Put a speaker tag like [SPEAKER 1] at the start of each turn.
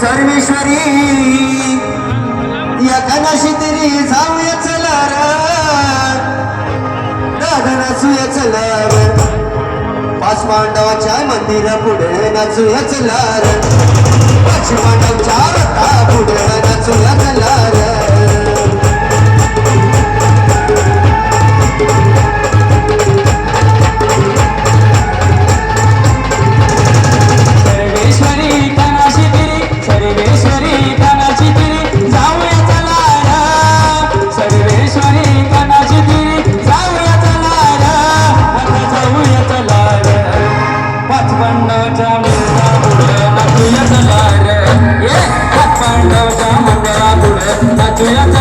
[SPEAKER 1] सर्वेश्वरी या तरी जाऊया चला दादा नाचूया चला पाच मांडवाच्या मंदिरा पुढे नाचूया चला पाच मांडवच्या रथा पुढे नाचूया चला 돼야.